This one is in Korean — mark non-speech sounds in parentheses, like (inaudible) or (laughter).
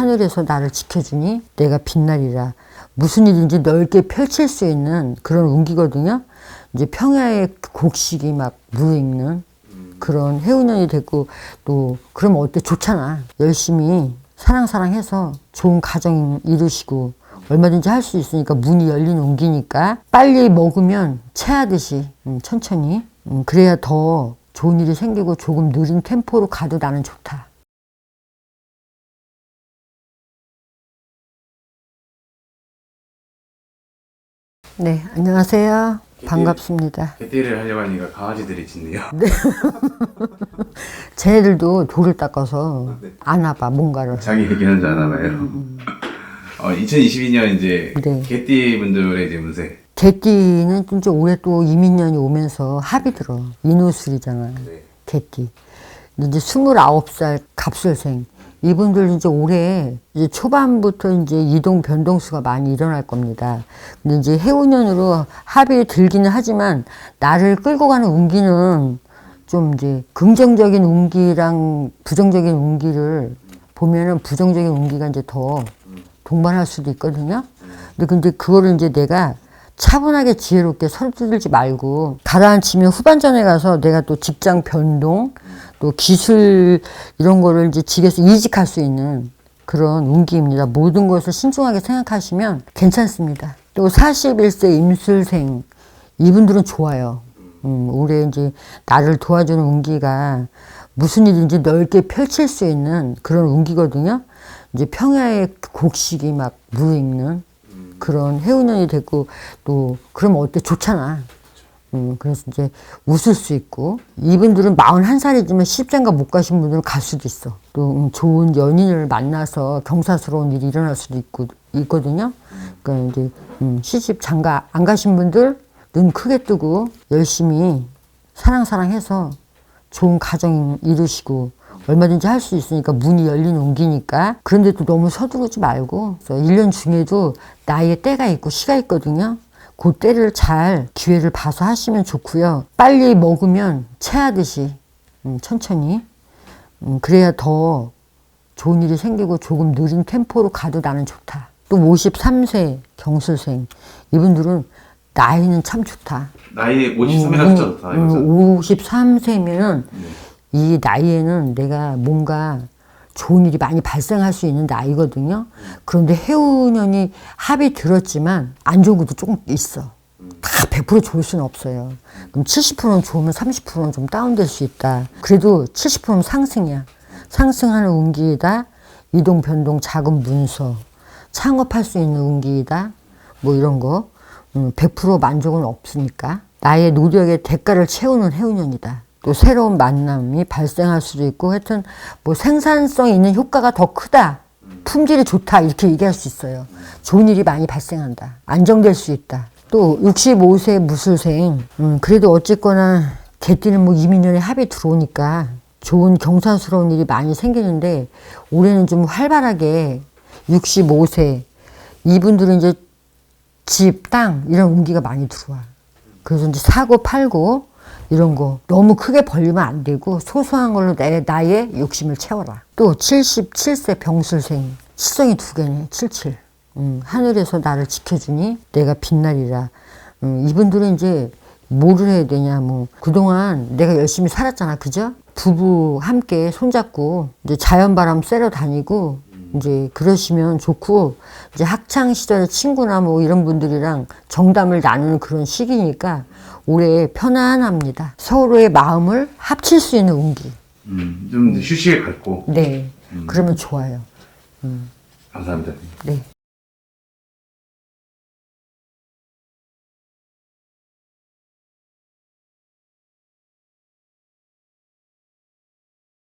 하늘에서 나를 지켜주니 내가 빛나리라. 무슨 일인지 넓게 펼칠 수 있는 그런 운기거든요. 이제 평야의 곡식이 막 무르익는 그런 해운년이 됐고 또 그러면 어때 좋잖아. 열심히 사랑사랑해서 좋은 가정 이루시고 얼마든지 할 수 있으니까 문이 열린 운기니까 빨리 먹으면 체하듯이 음, 천천히 음, 그래야 더 좋은 일이 생기고 조금 느린 템포로 가도 나는 좋다. 네, 안녕하세요. 반갑습니다. 개띠를 하려고 하니까 강아지들이 짖네요. (laughs) 쟤네들도 돌을 닦아서 네. 아나봐, 뭔가를. 자기 얘기는 줄 아나 봐요. (laughs) 어, 2022년 이제 네. 개띠 분들의 이제 운세. 개띠는 진짜 올해 또 이민년이 오면서 합이 들어. 인호술이잖아. 네. 개띠. 이제 29살 갑술생. 이분들 이제 올해 이제 초반부터 이제 이동 변동수가 많이 일어날 겁니다. 근데 이제 해운년으로 합이 들기는 하지만 나를 끌고 가는 운기는 좀 이제 긍정적인 운기랑 부정적인 운기를 보면은 부정적인 운기가 이제 더 동반할 수도 있거든요. 근데 근데 그거를 이제 내가 차분하게 지혜롭게 서두르지 말고 가라앉히면 후반전에 가서 내가 또 직장 변동 또 기술 이런 거를 이제 직에서 이직할 수 있는 그런 운기입니다. 모든 것을 신중하게 생각하시면 괜찮습니다. 또 41세 임술생 이분들은 좋아요. 음, 올해 이제 나를 도와주는 운기가 무슨 일인지 넓게 펼칠 수 있는 그런 운기거든요. 이제 평야의 곡식이 막 무르익는 그런 해운년이 됐고 또 그러면 어때 좋잖아. 음, 그래서 이제 웃을 수 있고 이분들은 41살이지만 시집장가 못 가신 분들은 갈 수도 있어. 또 음, 좋은 연인을 만나서 경사스러운 일이 일어날 수도 있고 있거든요. 그러니까 이제 음, 시집 장가 안 가신 분들 눈 크게 뜨고 열심히 사랑사랑해서 좋은 가정 이루시고 얼마든지 할 수 있으니까 문이 열린 운기니까 그런데도 너무 서두르지 말고 1년 중에도 나이에 때가 있고 시가 있거든요. 그 때를 잘 기회를 봐서 하시면 좋고요. 빨리 먹으면 체하듯이 음, 천천히 음, 그래야 더 좋은 일이 생기고 조금 느린 템포로 가도 나는 좋다. 또 53세 경술생 이분들은 나이는 참 좋다. 나이 53이나 좋다. 이거죠. 음, 53세면은 이 나이에는 내가 뭔가 좋은 일이 많이 발생할 수 있는 나이거든요. 그런데 해운년이 합이 들었지만 안 좋은 것도 조금 있어. 다 100% 좋을 수는 없어요. 그럼 70%는 좋으면 30%는 좀 다운될 수 있다. 그래도 70%는 상승이야. 상승하는 운기이다. 이동 변동 작은 문서. 창업할 수 있는 운기이다. 뭐 이런 거. 음, 100% 만족은 없으니까. 나의 노력의 대가를 채우는 해운년이다. 또 새로운 만남이 발생할 수도 있고 하여튼 뭐 생산성 있는 효과가 더 크다. 품질이 좋다. 이렇게 얘기할 수 있어요. 좋은 일이 많이 발생한다. 안정될 수 있다. 또 65세 무술생. 음, 그래도 어쨌거나 개띠는 뭐 이민년에 합이 들어오니까 좋은 경사스러운 일이 많이 생기는데 올해는 좀 활발하게 65세 이분들은 이제 집, 땅 이런 운기가 많이 들어와. 그래서 이제 사고 팔고 이런 거 너무 크게 벌리면 안 되고 소소한 걸로 내 나의 욕심을 채워라. 또 77세 병술생 시성이 두 개네. 77. 음, 하늘에서 나를 지켜주니 내가 빛나리라. 음, 이분들은 이제 뭐를 해야 되냐 뭐 그동안 내가 열심히 살았잖아 그죠 부부 함께 손잡고 이제 자연바람 쐬러 다니고 이제 그러시면 좋고 이제 학창 시절의 친구나 뭐 이런 분들이랑 정담을 나누는 그런 시기니까 올해 편안합니다. 서로의 마음을 합칠 수 있는 운기. 음, 좀 휴식을 갖고. 네. 그러면 좋아요. 감사합니다. 네